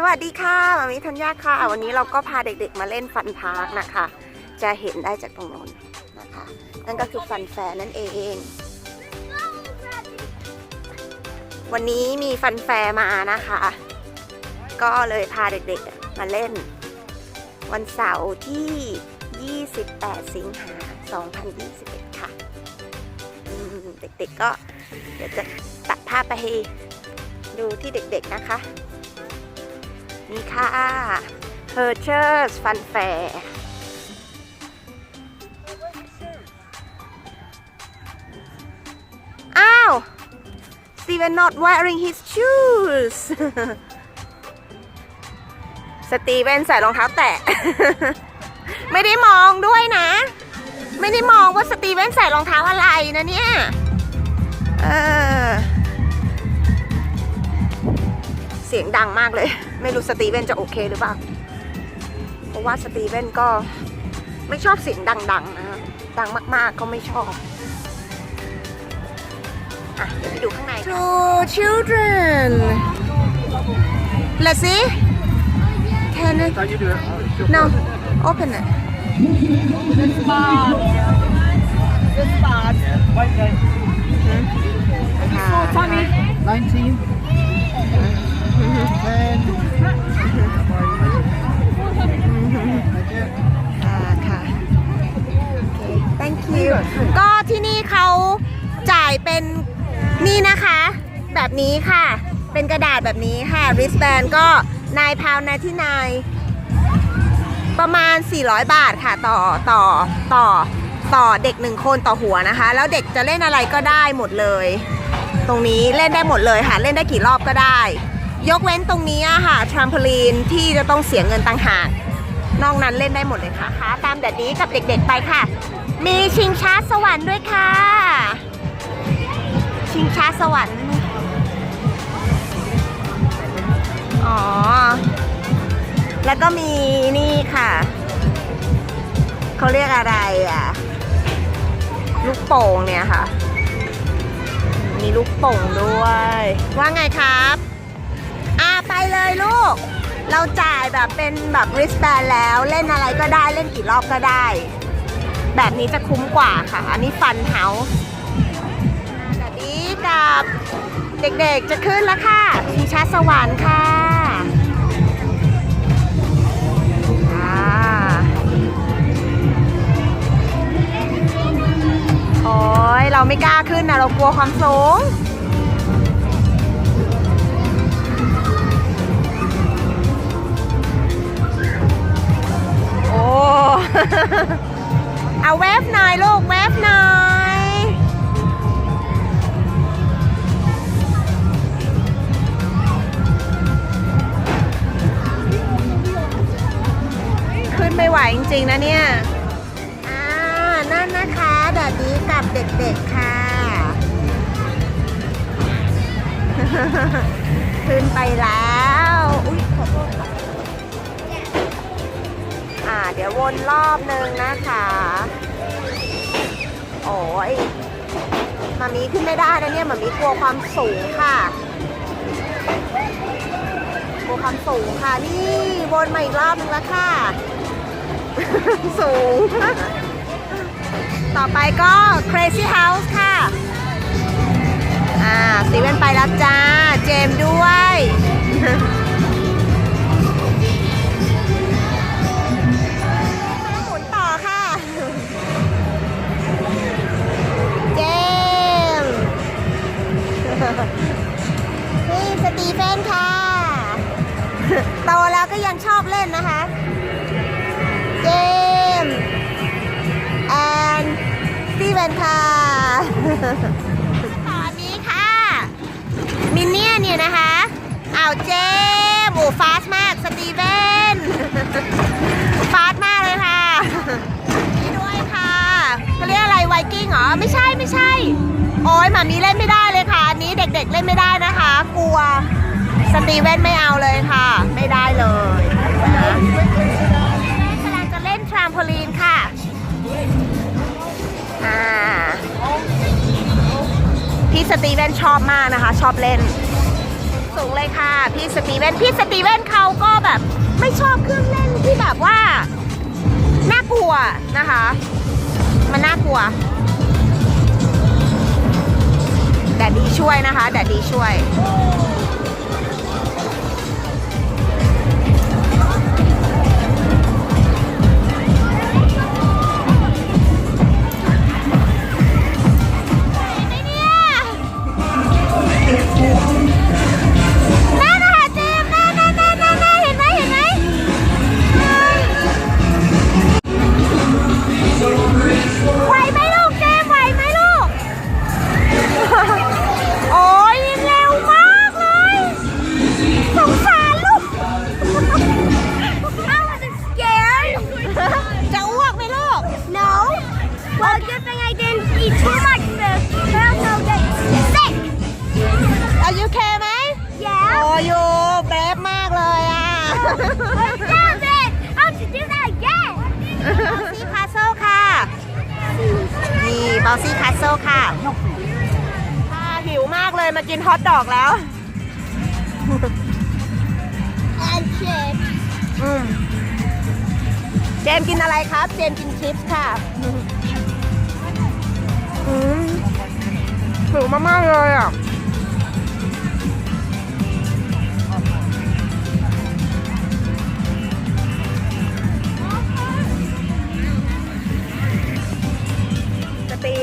สวัสดีค่ะมามิธัญญาค่ะ วันนี้เราก็พาเด็กๆมาเล่นฟันพาร์คนะคะ จะเห็นได้จากตรงโน้นนะคะ นั่นก็คือฟันแฟร์นั่นเอง วันนี้มีฟันแฟร์มานะคะ ก็เลยพาเด็กๆมาเล่น วันเสาร์ที่ 28 สิงหา 2021 ค่ะเด็กๆก็เดี๋ยวจะตัดภาพไปให้ดูที่เด็กๆนะคะ นี่ค่ะ h e r c h e r s Fun Fair อ้าว Steven not wearing his shoes สตีเวนใส่รองเท้าแตะ ไม่ได้มองด้วยนะ ไม่ได้มองว่าสตีเวนใส่รองเท้าอะไรนะเนี่ย เออ เสียงดังมากเลย ไม่รู้สตีเวนจะโอเคหรือเปล่า เพราะว่าสตีเวนก็ไม่ชอบเสียงดังๆนะดังมากๆก็ไม่ชอบ อะ เดี๋ยวไปดูข้างใน Two children Let's see Can I How you do it? Oh, it's your No Open it Wait, wait. ค่ะ 19. ค่ะ thank you ก็ที่นี่เขาจ่ายเป็นนี่นะคะ แบบนี้ค่ะ เป็นกระดาษแบบนี้ค่ะ wristband ก็นายพาวนายที่นายประมาณ 400 บาทค่ะต่อต่อต่อต่อเด็กหนึ่งคนต่อหัวนะคะ แล้วเด็กจะเล่นอะไรก็ได้หมดเลย ตรงนี้เล่นได้หมดเลยค่ะ เล่นได้กี่รอบก็ได้ ยกเว้นตรงนี้อะค่ะทรัมโพลีนที่จะต้องเสียเงินต่างหากนอกนั้นเล่นได้หมดเลยค่ะคะตามแบบนี้กับเด็กๆไปค่ะ มีชิงช้าสวรรค์ด้วยค่ะ ชิงช้าสวรรค์ อ๋อ แล้วก็มีนี่ค่ะ เขาเรียกอะไรอะ ลูกโป่งเนี่ยค่ะ มีลูกโป่งด้วย ว่าไงครับ เลยลูก เราจ่ายแบบเป็นแบบ wristband แล้วเล่นอะไรก็ได้เล่นกี่รอบก็ได้ แบบนี้จะคุ้มกว่าค่ะ อันนี้ฟันเฮาส์แบบนี้กับเด็กๆจะขึ้นแล้วค่ะชิงช้าสวรรค์ค่ะโอ้ยเราไม่กล้าขึ้นนะเรากลัวความสูง เอาเวฟหน่อยลูกเวฟหน่อยขึ้นไม่ไหวจริง ๆ นะเนี่ยอ่านั่นนะคะแบบนี้กับเด็ก ๆ ค่ะ ขึ้นไปแล้ว เดี๋ยววนรอบหนึ่งนะคะ โอ้ยมามีขึ้นไม่ได้นะเนี่ยมามีกลัวความสูงค่ะกลัวความสูงค่ะ นี่วนมาอีกรอบนึงแล้วค่ะ สูง ต่อไปก็ Crazy House ค่ะ อ่าสีเวนไปแล้วจ้า เจมด้วย นี่สตีเฟนค่ะ โตแล้วก็ยังชอบเล่นนะคะ เจมส์แอนสตีเวนค่ะตอนนี้ค่ะ มินเนี่ยเนี่ยนะคะอ้าวเจมส์โอ้ฟาสมาก สตีเวนฟาสมากเลยค่ะนี่ด้วยค่ะเขาเรียกอะไรไวกิ้งเหรอ ไม่ใช่ไม่ใช่ โอ้ยหมามีเล่นไม่ได้ ล่นไม่ได้นะคะ กลัวสตีเวนไม่เอาเลยค่ะ ไม่ได้เลยนะกำลังจะเล่นทรามโพลีนค่ะอ่าพี่สตีเวนชอบมากนะคะ ชอบเล่น สูงเลยค่ะ พี่สตีเวนพี่สตีเวนเขาก็แบบไม่ชอบเครื่องเล่นที่แบบว่า น่ากลัวนะคะ มันน่ากลัว ช่วยนะคะแดดดีช่วย นี่บอลซี่คาสเซิลค่ะอ่าหิวมากเลยมากินฮอทดอกแล้ว and chips. อืมเจมส์กินอะไรครับ เจมส์กินชิปส์ค่ะอืมหิวมากๆเลยอะ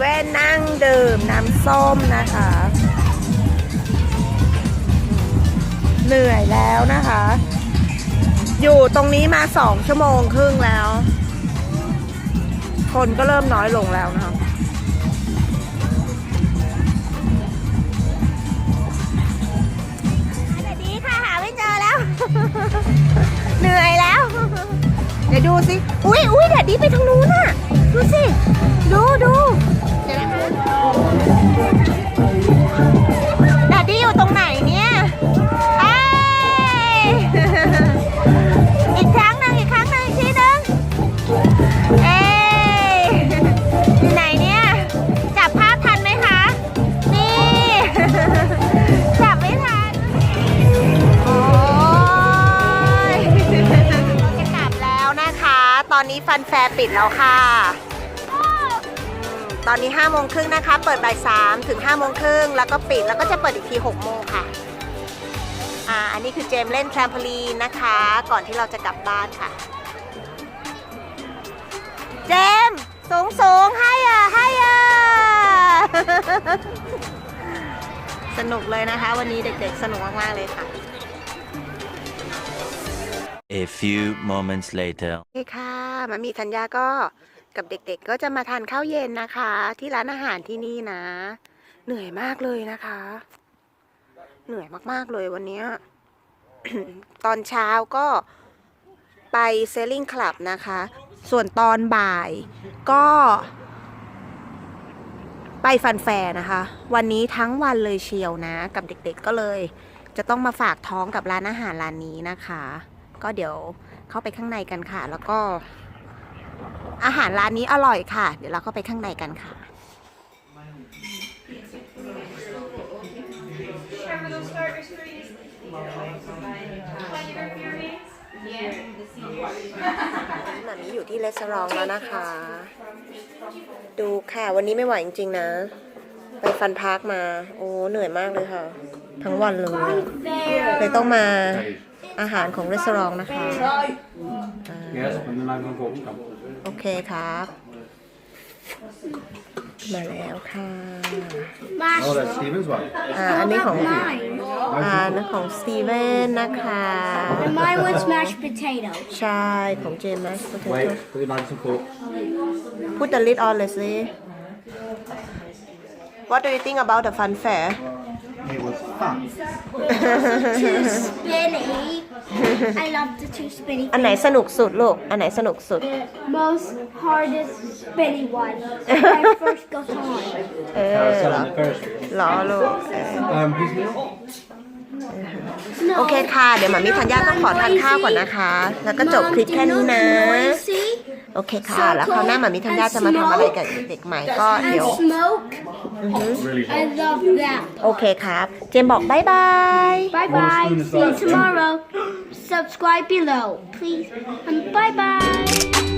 สตีเว่นนั่งดื่มน้ำส้มนะคะ เหนื่อยแล้วนะคะ อยู่ตรงนี้มาสองชั่วโมงครึ่งแล้ว คนก็เริ่มน้อยลงแล้วนะคะสวัสดีค่ะหาไม่เจอแล้วเหนื่อยแล้ว เดี๋ยวดูสิ อุ้ยอุ้ยแดดดีไปทางนู้นน่ะ ดูสิ อนนี้ฟันแฟร์ปิดแล้วค่ะอืมตอนนี้5โมงครึ่งนะคะ เปิดบ่าย3ถึง5โมงครึ่งแล้วก็ปิดแล้วก็จะเปิดอีกที6โมงค่ะ อ่า อันนี้คือเจมส์เล่นแทรมโพลีนนะคะ ก่อนที่เราจะกลับบ้านค่ะ เจมส์สูงสูงให้อะให้อะ สนุกเลยนะคะ วันนี้เด็กๆ สนุกมากๆเลยค่ะ A few moments later. โอเคค่ะ มามีธัญญาก็กับเด็กๆ ก็จะมาทานข้าวเย็นนะคะ ที่ร้านอาหารที่นี่นะ เหนื่อยมากเลยนะคะ เหนื่อยมากๆเลยวันนี้ตอนเช้าก็ไปเซลลิงคลับนะคะ ส่วนตอนบ่ายก็ ไปฟันแฟร์นะคะ วันนี้ทั้งวันเลยเชียวนะ กับเด็กๆก็เลย จะต้องมาฝากท้องกับร้านอาหารร้านนี้นะคะ ก็เดี๋ยวเข้าไปข้างในกันค่ะ แล้วก็ อาหารร้านนี้อร่อยค่ะ เดี๋ยวเราเข้าไปข้างในกันค่ะ หมามีอยู่ที่รีสอร์ทแล้วนะคะ ดูค่ะ วันนี้ไม่ไหวจริง ๆ นะ ไปฟันพาร์คมา โอ้ เหนื่อยมากเลยค่ะ ทั้งวันเลย เลยต้องมาอาหารของรีสอร์ทนะคะ Yes, and then I'm going to go. โอเคครับ มาแล้วค่ะ Oh, that's Steven's one. อ่าอันนี้ของ Mine. อ่าอันนั้นของสตีเวนนะคะ And mine was mashed potato. ใช่ของเจมส์นะ Wait, put it on some coke. Put the lid on Leslie What do you think about the fun fair It was fun. Too spinny. I love the two spinny อันไหนสนุกสุดลูก อันไหนสนุกสุด The most hardest spinny one. I first got on. เออ Carousel เหรอ on the first. เหรอลูกเออ Um, please meal? โอเคค่ะ เดี๋ยวหมามิธัญญาต้องขอทานข้าวก่อนนะคะ แล้วก็จบคลิปแค่นี้นะ See? โอเคค่ะ แล้วคราวหน้าหมามิธัญญาจะมาทำอะไรกับเด็กๆใหม่ก็ And เดี๋ยว smoke. Really I hot. love that. โอเคครับ เจมส์บอกบายบาย Bye One bye. spoon is See you fine. tomorrow. Subscribe below, please. And bye bye.